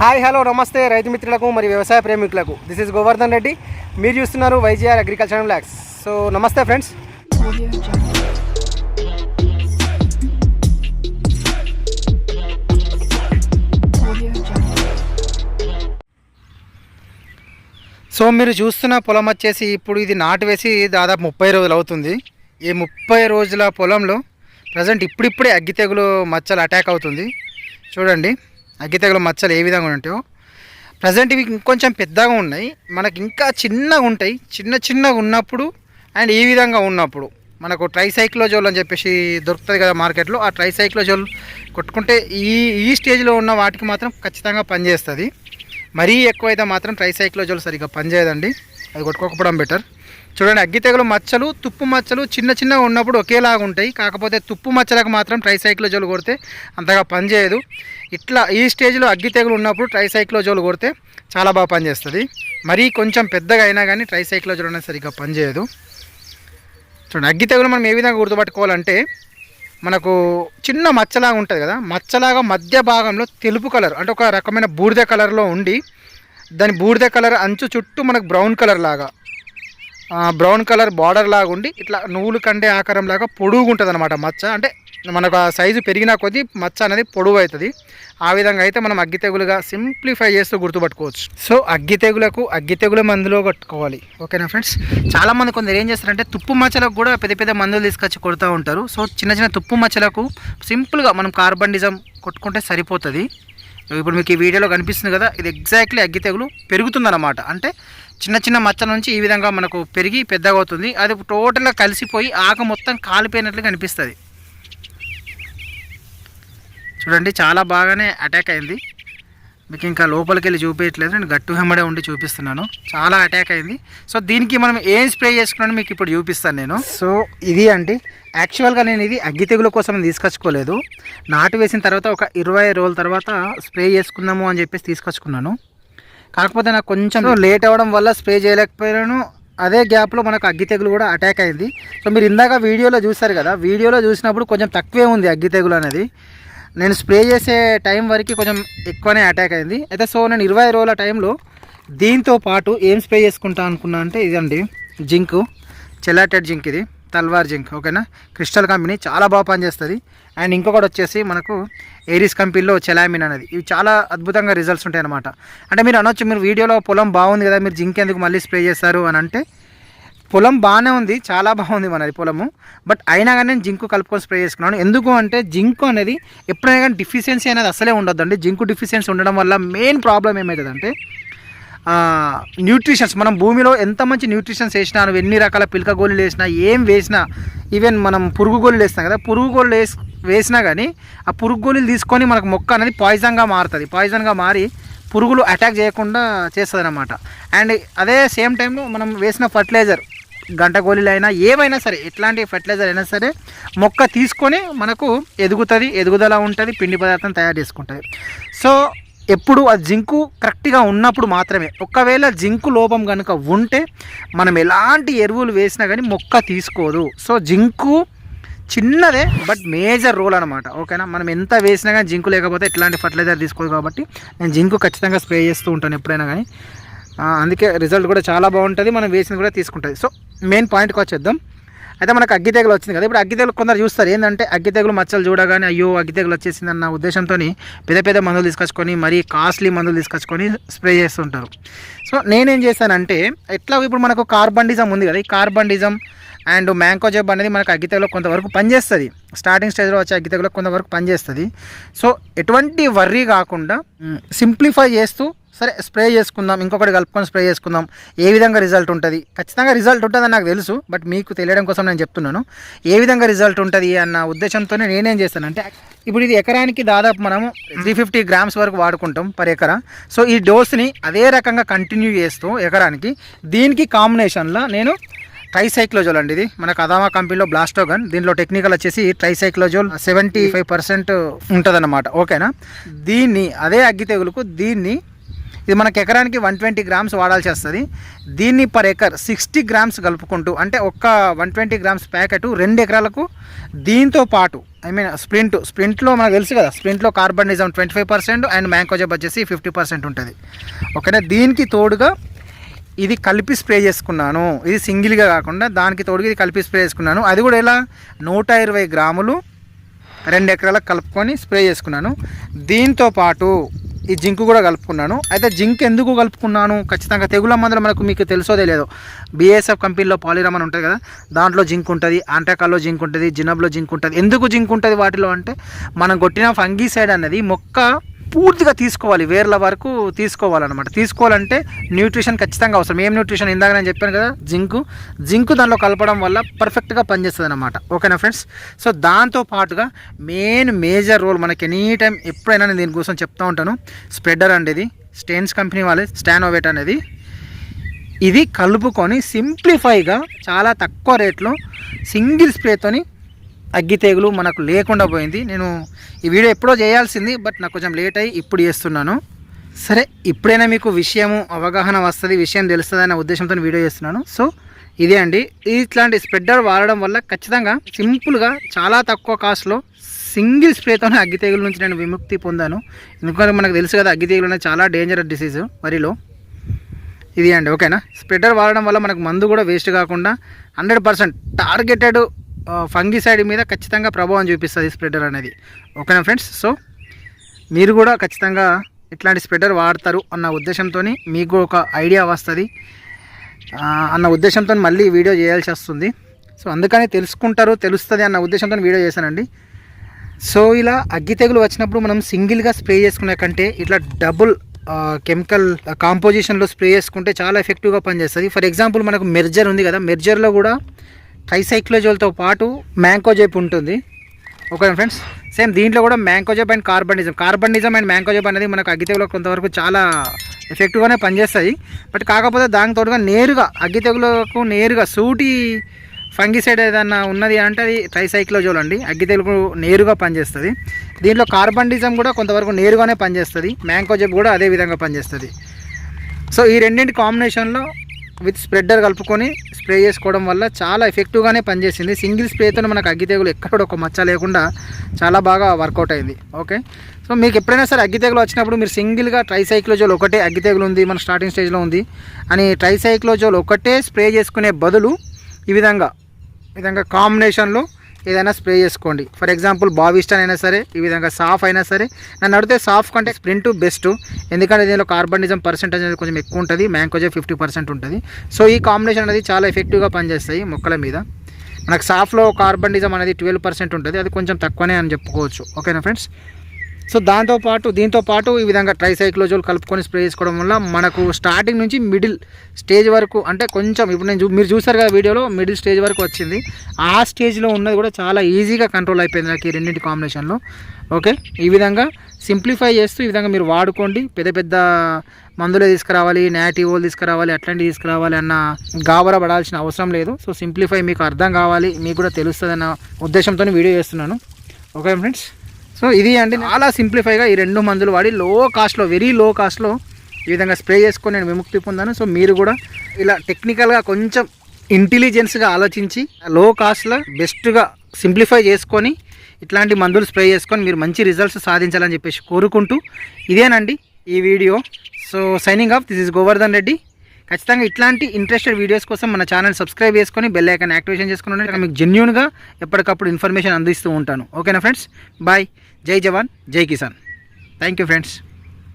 Hi hello నమస్తే రైతు మిత్రులకు మరి వ్యవసాయ ప్రేమికులకు. This is Govardhan Reddy. మీరు చూస్తున్నారు వైజీఆర్ అగ్రికల్చర్ ల్యాక్స్. సో నమస్తే ఫ్రెండ్స్ సో మీరు చూస్తున్న పొలం వచ్చేసి ఇప్పుడు ఇది నాటు వేసి దాదాపు ముప్పై రోజులు అవుతుంది. ఈ ముప్పై రోజుల పొలంలో ప్రజెంట్ ఇప్పుడిప్పుడే అగ్గి తెగులు మచ్చలు అటాక్ అవుతుంది. చూడండి. అగ్గి తెగులు మచ్చలు ఏ విధంగా ఉంటాయో. ప్రజెంట్ ఇవి ఇంకొంచెం పెద్దగా ఉన్నాయి. మనకి ఇంకా చిన్నగా ఉంటాయి. చిన్న చిన్నగా ఉన్నప్పుడు అండ్ ఈ విధంగా ఉన్నప్పుడు. మనకు ట్రైసైక్లోజోల్ అని చెప్పేసి దొరుకుతుంది కదా మార్కెట్లో. ఆ ట్రైసైక్లోజోల్ కొట్టుకుంటే ఈ ఈ స్టేజ్లో ఉన్న వాటికి మాత్రం ఖచ్చితంగా పనిచేస్తుంది. మరీ ఎక్కువైతే మాత్రం ట్రైసైక్లోజోల్ సరిగ్గా పనిచేయదండి. అది కొట్టుకోకపోవడం బెటర్ చూడండి అగ్గి తెగులు మచ్చలు తుప్పు మచ్చలు చిన్న చిన్నగా ఉన్నప్పుడు ఒకేలాగా ఉంటాయి. కాకపోతే తుప్పు మచ్చలకు మాత్రం ట్రైసైక్లోజోల్ కొడితే అంతగా పనిచేయదు ఇట్లా ఈ స్టేజ్లో అగ్గి తెగులు ఉన్నప్పుడు ట్రైసైక్లోజోల్ కొడితే చాలా బాగా పనిచేస్తుంది మరీ కొంచెం పెద్దగా అయినా కానీ ట్రైసైక్లోజోల్ అనేది సరిగ్గా పనిచేయదు చూడండి అగ్గి తెగులు మనం ఏ విధంగా గుర్తుపట్టుకోవాలంటే మనకు చిన్న మచ్చలాగా ఉంటుంది కదా మచ్చలాగా మధ్య భాగంలో తెలుపు కలర్ అంటే ఒక రకమైన బూడిద కలర్లో ఉండి దాని బూడిద కలర్ అంచు చుట్టూ మనకు బ్రౌన్ కలర్ లాగా. బ్రౌన్ కలర్ బార్డర్ లాగా ఉండి ఇట్లా నువ్వులు కండే ఆకారం లాగా పొడుగు ఉంటుంది అనమాట మచ్చ. అంటే మనకు ఆ సైజు పెరిగిన కొద్దీ మచ్చ అనేది పొడవు అవుతుంది. ఆ విధంగా అయితే మనం అగ్గి తెగులుగా సింప్లిఫై చేస్తూ గుర్తుపట్టుకోవచ్చు. సో అగ్గి తెగులకు అగ్గి తెగుల మందులో కట్టుకోవాలి. ఓకేనా ఫ్రెండ్స్? చాలామంది కొందరు ఏం చేస్తారంటే తుప్పు మచ్చలకు కూడా పెద్ద పెద్ద మందులు తీసుకొచ్చి కొడుతూ ఉంటారు. సో చిన్న చిన్న తుప్పు మచ్చలకు సింపుల్గా మనం కార్బండిజం కొట్టుకుంటే సరిపోతుంది. ఇప్పుడు మీకు ఈ వీడియోలో కనిపిస్తుంది కదా ఇది ఎగ్జాక్ట్లీ అగ్గి తెగులు పెరుగుతుందన్నమాట. అంటే చిన్న చిన్న మచ్చల నుంచి ఈ విధంగా మనకు పెరిగి పెద్దగా అవుతుంది. అది టోటల్గా కలిసిపోయి ఆకు మొత్తం కాలిపోయినట్లు కనిపిస్తుంది. చూడండి చాలా బాగానే అటాక్ అయింది. మీకు ఇంకా లోపలికి వెళ్ళి చూపించట్లేదు నేను గట్టు వెంబడే ఉండి చూపిస్తున్నాను. చాలా అటాక్ అయింది. సో దీనికి మనం ఏం స్ప్రే చేసుకున్నాను మీకు ఇప్పుడు చూపిస్తాను నేను. సో ఇది అండి. యాక్చువల్గా నేను ఇది అగ్గి తెగుల కోసం తీసుకొచ్చుకోలేదు. నాటు వేసిన తర్వాత ఒక ఇరవై రోజుల తర్వాత స్ప్రే చేసుకుందాము అని చెప్పేసి తీసుకొచ్చుకున్నాను. కాకపోతే నాకు కొంచెం లేట్ అవ్వడం వల్ల స్ప్రే చేయలేకపోయాను. అదే గ్యాప్లో మనకు అగ్గి తెగులు కూడా అటాక్ అయింది. సో మీరు ఇందాక వీడియోలో చూసారు కదా. వీడియోలో చూసినప్పుడు కొంచెం తక్కువే ఉంది అగ్గి తెగులు అనేది. నేను స్ప్రే చేసే టైం వరకు కొంచెం ఎక్కువనే అటాక్ అయింది. అయితే సో నేను ఇరవై రోజుల టైంలో దీంతో పాటు ఏం స్ప్రే చేసుకుంటా అనుకున్నా అంటే ఇదండి జింక్ చెలాటెడ్ జింక్ ఇది తల్వార్ జింక్ ఓకేనా క్రిస్టల్ కంపెనీ చాలా బాగా పనిచేస్తుంది. అండ్ ఇంకొకటి వచ్చేసి మనకు ఏరిస్ కంపెనీలో చెలామిన్ అనేది. ఇవి చాలా అద్భుతంగా రిజల్ట్స్ ఉంటాయి అనమాట అంటే మీరు అనొచ్చు మీరు వీడియోలో పొలం బాగుంది కదా మీరు జింక్ ఎందుకు మళ్ళీ స్ప్రే చేస్తారు అని అంటే పొలం బాగానే ఉంది చాలా బాగుంది మనది పొలము. బట్ అయినా కానీ నేను జింకు కలుపుకొని స్ప్రే చేసుకున్నాను. ఎందుకు అంటే జింకు అనేది ఎప్పుడైనా కానీ డిఫిషియన్సీ అనేది అసలే ఉండొద్దండి. జింకు డిఫిషియన్సీ ఉండడం వల్ల మెయిన్ ప్రాబ్లం ఏమవుతుందంటే న్యూట్రిషన్స్ మనం భూమిలో ఎంత మంచి న్యూట్రిషన్స్ వేసినా ఎన్ని రకాల పిలక గోళీలు వేసినా ఏం వేసినా ఈవెన్ మనం పురుగు గోళీలు వేస్తాం కదా పురుగు గోళీలు వేసి వేసినా కానీ ఆ పురుగు గోళీలు తీసుకొని మనకు మొక్క అనేది పాయిజన్గా మారుతుంది. పాయిజన్గా మారి పురుగులు అటాక్ చేయకుండా చేస్తుంది అనమాట అండ్ అదే సేమ్ టైంలో మనం వేసిన ఫర్టిలైజర్ గంట గోళీలు ఏమైనా సరే ఎట్లాంటి ఫర్టిలైజర్ అయినా సరే మొక్క తీసుకొని మనకు ఎదుగుతుంది ఎదుగుదల ఉంటుంది పిండి పదార్థం తయారు చేసుకుంటుంది. సో ఎప్పుడు ఆ జింకు కరెక్ట్గా ఉన్నప్పుడు మాత్రమే. ఒకవేళ జింకు లోపం కనుక ఉంటే మనం ఎలాంటి ఎరువులు వేసినా కానీ మొక్క తీసుకోదు. సో జింకు చిన్నదే బట్ మేజర్ రోల్ అనమాట ఓకేనా? మనం ఎంత వేసినా కానీ జింకు లేకపోతే ఎట్లాంటి ఫర్టిలైజర్ తీసుకోదు కాబట్టి నేను జింకు ఖచ్చితంగా స్ప్రే చేస్తూ ఉంటాను ఎప్పుడైనా కానీ అందుకే రిజల్ట్ కూడా చాలా బాగుంటుంది. మనం వేసింది కూడా తీసుకుంటుంది. సో మెయిన్ పాయింట్కి వచ్చేద్దాం. అయితే మనకు అగ్గి తెగులు వచ్చింది కదా. ఇప్పుడు అగ్గి తెగులు కొందరు చూస్తారు. ఏంటంటే అగ్గి తెగులు మచ్చలు చూడగానే అయ్యో అగ్గి తెగులు వచ్చేసింది అన్న ఉద్దేశంతో పెద్ద పెద్ద మందులు తీసుకొచ్చుకొని మరీ కాస్ట్లీ మందులు తీసుకొచ్చుకొని స్ప్రే చేస్తుంటారు. సో నేనేం చేశానంటే ఎట్లా ఇప్పుడు మనకు కార్బండిజం ఉంది కదా. ఈ కార్బండిజం అండ్ మ్యాంకోజెబ్ అనేది మనకు అగ్గి తెగులు కొంతవరకు పనిచేస్తుంది. స్టార్టింగ్ స్టేజ్లో వచ్చే అగ్గి తెగులు కొంతవరకు పనిచేస్తుంది. సో ఎటువంటి వర్రీ కాకుండా సింప్లిఫై చేస్తూ సరే స్ప్రే చేసుకుందాం ఇంకొకటి కలుపుకొని స్ప్రే చేసుకుందాం. ఏ విధంగా రిజల్ట్ ఉంటుంది? ఖచ్చితంగా రిజల్ట్ ఉంటుందని నాకు తెలుసు బట్ మీకు తెలియడం కోసం నేను చెప్తున్నాను. ఏ విధంగా రిజల్ట్ ఉంటుంది అన్న ఉద్దేశంతోనే నేనేం చేస్తానంటే ఇప్పుడు ఇది ఎకరానికి దాదాపు మనము త్రీ ఫిఫ్టీ గ్రామ్స్ వరకు వాడుకుంటాం పర్ ఎకరా. సో ఈ డోస్ని అదే రకంగా కంటిన్యూ చేస్తూ ఎకరానికి దీనికి కాంబినేషన్లో నేను ట్రైసైక్లోజోల్ అండి ఇది. మనకు అదామా కంపెనీలో బ్లాస్టోగన్ దీనిలో టెక్నికల్ వచ్చేసి ట్రైసైక్లోజోల్ సెవెంటీ ఫైవ్ పర్సెంట్ ఉంటుందన్నమాట ఓకేనా దీన్ని అదే అగ్గి తెగులుకు దీన్ని ఇది మనకు ఎకరానికి వన్ ట్వంటీ గ్రామ్స్ వాడాల్సి వస్తుంది. దీన్ని పర్ ఎకర్ సిక్స్టీ గ్రామ్స్ కలుపుకుంటూ అంటే ఒక్క వన్ ట్వంటీ గ్రామ్స్ ప్యాకెట్ రెండు ఎకరాలకు దీంతో పాటు ఐ మీన్ స్ప్రింట్ స్ప్రింట్లో మనకు తెలుసు కదా స్ప్రింట్లో carbendazim twenty five percent and mancozeb వచ్చేసి ఫిఫ్టీ పర్సెంట్ ఉంటుంది. ఓకేనా? దీనికి తోడుగా ఇది కలిపి స్ప్రే చేసుకున్నాను. ఇది సింగిల్గా కాకుండా దానికి తోడుగా ఇది కలిపి స్ప్రే చేసుకున్నాను. అది కూడా ఎలా? నూట ఇరవై గ్రాములు రెండు ఎకరాలకు కలుపుకొని స్ప్రే చేసుకున్నాను. దీంతో పాటు ఈ జింక్ కూడా కలుపుకున్నాను. అయితే జింక్ ఎందుకు కలుపుకున్నాను? ఖచ్చితంగా తెగుల మందులు మనకు మీకు తెలుసో తెలియదు. బీఎస్ఎఫ్ కంపెనీలో పాలిరమ్ అని ఉంటుంది కదా దాంట్లో జింక్ ఉంటుంది ఆంటాకాల్లో జింక్ ఉంటుంది జినబ్లో జింక్ ఉంటుంది. ఎందుకు జింక్ ఉంటుంది వాటిలో అంటే మనం కొట్టిన ఫంగీసైడ్ అనేది మొక్క పూర్తిగా తీసుకోవాలి వేర్ల వరకు తీసుకోవాలన్నమాట. తీసుకోవాలంటే న్యూట్రిషన్ ఖచ్చితంగా అవసరం. ఏం న్యూట్రిషన్? ఇందాక నేను చెప్పాను కదా జింకు. జింకు దానిలో కలపడం వల్ల పర్ఫెక్ట్గా పనిచేస్తుంది అనమాట ఓకేనా ఫ్రెండ్స్? సో దాంతో పాటుగా మెయిన్ మేజర్ రోల్ మనకి ఎనీ టైం ఎప్పుడైనా నేను దీనికోసం చెప్తా ఉంటాను. స్ప్రెడర్ అండి ఇది స్టెయిన్స్ కంపెనీ వాళ్ళే స్టానోవేట్ అనేది. ఇది కలుపుకొని సింప్లిఫైగా చాలా తక్కువ రేట్లో సింగిల్ స్ప్రేతోని అగ్గి తెగులు మనకు లేకుండా పోయింది. నేను ఈ వీడియో ఎప్పుడో చేయాల్సింది బట్ నాకు కొంచెం లేట్ అయ్యి ఇప్పుడు చేస్తున్నాను. సరే ఇప్పుడైనా మీకు విషయము అవగాహన వస్తుంది విషయం తెలుస్తుంది అనే ఉద్దేశంతో వీడియో చేస్తున్నాను. సో ఇదే అండి. ఇట్లాంటి స్ప్రెడ్డర్ వాడడం వల్ల ఖచ్చితంగా సింపుల్గా చాలా తక్కువ కాస్ట్లో సింగిల్ స్ప్రేతోనే అగ్గి తెగుల నుంచి నేను విముక్తి పొందాను. ఎందుకంటే మనకు తెలుసు కదా అగ్గి తెగులు అనేది చాలా డేంజరస్ డిసీజ్ వరిలో. ఇది అండి ఓకేనా? స్ప్రెడర్ వాడడం వల్ల మనకు మందు కూడా వేస్ట్ కాకుండా హండ్రెడ్ పర్సెంట్ టార్గెటెడ్ ఫంగిసైడ్ మీద ఖచ్చితంగా ప్రభావం చూపిస్తుంది స్ప్రెడర్ అనేది. ఓకేనా ఫ్రెండ్స్? సో మీరు కూడా ఖచ్చితంగా ఇట్లాంటి స్ప్రెడర్ వాడతారు అన్న ఉద్దేశంతో మీకు ఒక ఐడియా వస్తుంది. అన్న ఉద్దేశంతో మళ్ళీ వీడియో చేయాల్సి వస్తుంది. సో అందుకని తెలుసుకుంటారు తెలుస్తుంది అన్న ఉద్దేశంతో వీడియో చేశానండి. సో ఇలా అగ్గి తెగులు వచ్చినప్పుడు మనం సింగిల్గా స్ప్రే చేసుకునే కంటే ఇట్లా డబుల్ కెమికల్ కాంపోజిషన్లో స్ప్రే చేసుకుంటే చాలా ఎఫెక్టివ్గా పనిచేస్తుంది. ఫర్ ఎగ్జాంపుల్ మనకు మెర్జర్ ఉంది కదా మెర్జర్లో కూడా ట్రైసైక్లోజోల్తో పాటు మ్యాంకోజేప్ ఉంటుంది. ఓకేనా ఫ్రెండ్స్ సేమ్ దీంట్లో కూడా మ్యాంకోజేప్ అండ్ కార్బనిజం కార్బనిజం అండ్ మ్యాంకోజేప్ అనేది మనకు అగ్గి కొంతవరకు చాలా ఎఫెక్టివ్గానే పనిచేస్తాయి. బట్ కాకపోతే దానికి తోడుగా నేరుగా అగ్గితేగులకు నేరుగా సూటి ఫంగిసైడ్ ఏదన్నా ఉన్నది అంటే అది ట్రైసైక్లోజోల్ అండి. అగ్గి నేరుగా పనిచేస్తుంది. దీంట్లో కార్బనిజం కూడా కొంతవరకు నేరుగానే పనిచేస్తుంది. మ్యాంకోజెప్ కూడా అదే విధంగా పనిచేస్తుంది. సో ఈ రెండింటి కాంబినేషన్లో విత్ స్ప్రెడ్డర్ కలుపుకొని స్ప్రే చేసుకోవడం వల్ల చాలా ఎఫెక్టివ్గానే పనిచేసింది. సింగిల్ స్ప్రేతో మనకు అగ్గి తెగులు ఎక్కడ కూడా ఒక మచ్చ లేకుండా చాలా బాగా వర్కౌట్ అయింది. ఓకే సో మీకు ఎప్పుడైనా సరే అగ్గి తెగులు వచ్చినప్పుడు మీరు సింగిల్గా ట్రైసైక్లోజోల్ ఒకటే అగ్గి తెగులు ఉంది మన స్టార్టింగ్ స్టేజ్లో ఉంది అని ట్రైసైక్లోజోల్ ఒకటే స్ప్రే చేసుకునే బదులు ఈ విధంగా విధంగా కాంబినేషన్లో ఏదైనా స్ప్రే చేసుకోండి. ఫర్ ఎగ్జాంపుల్ బావిస్టన్ అయినా సరే ఈ విధంగా సాఫ్ అయినా సరే నన్ను అడిగితే సాఫ్ కంటే స్ప్రింట్ బెస్ట్. ఎందుకంటే దీనిలో కార్బనిజం పర్సెంటేజ్ అనేది కొంచెం ఎక్కువ ఉంటుంది మ్యాంకోజే ఫిఫ్టీ పర్సెంట్ ఉంటుంది. సో ఈ కాంబినేషన్ అనేది చాలా ఎఫెక్టివ్గా పనిచేస్తాయి మొక్కల మీద. మనకు సాఫ్లో కార్బనిజం అనేది ట్వెల్వ్ పర్సెంట్ ఉంటుంది అది కొంచెం తక్కువనే అని చెప్పుకోవచ్చు. ఓకేనా ఫ్రెండ్స్ సో దాంతోపాటు దీంతో పాటు ఈ విధంగా ట్రైసైక్లోజోల్ కలుపుకొని స్ప్రే చేసుకోవడం వల్ల మనకు స్టార్టింగ్ నుంచి మిడిల్ స్టేజ్ వరకు అంటే కొంచెం ఇప్పుడు నేను చూ- మీరు చూసారు కదా వీడియోలో మిడిల్ స్టేజ్ వరకు వచ్చింది. ఆ స్టేజ్లో ఉన్నది కూడా చాలా ఈజీగా కంట్రోల్ అయిపోయింది నాకు ఈ రెండింటి కాంబినేషన్లో ఓకే ఈ విధంగా సింప్లిఫై చేస్తూ ఈ విధంగా మీరు వాడుకోండి. పెద్ద పెద్ద మందులే తీసుకురావాలి నేటివోలు తీసుకురావాలి అట్లాంటివి తీసుకురావాలి అన్న గాబర పడాల్సిన అవసరం లేదు. సో సింప్లిఫై మీకు అర్థం కావాలి మీకు కూడా తెలుస్తుంది అన్న ఉద్దేశంతో వీడియో చేస్తున్నాను. ఓకే ఫ్రెండ్స్ సో ఇది అండి చాలా సింప్లిఫైగా ఈ రెండు మందులు వాడి లో కాస్ట్లో వెరీ లో కాస్ట్లో ఈ విధంగా స్ప్రే చేసుకొని నేను విముక్తి పొందాను. సో మీరు కూడా ఇలా టెక్నికల్గా కొంచెం ఇంటెలిజెన్స్గా ఆలోచించి లో కాస్ట్లో బెస్ట్గా సింప్లిఫై చేసుకొని ఇట్లాంటి మందులు స్ప్రే చేసుకొని మీరు మంచి రిజల్ట్స్ సాధించాలని చెప్పేసి కోరుకుంటూ ఇదేనండి ఈ video. So signing off this is Govardhan Reddy ఖచ్చితంగా ఇట్లాంటి ఇంట్రెస్టెడ్ వీడియోస్ కోసం మన ఛానల్ సబ్స్క్రైబ్ చేసుకొని బెల్ ఐకాన్ యాక్టివేషన్ చేసుకుని మీకు జెన్యున్గా ఎప్పటికప్పుడు ఇన్ఫర్మేషన్ అందిస్తూ ఉంటాను. ఓకేనా ఫ్రెండ్స్ బాయ్ జై జవాన్ జై కిసాన్. Thank you friends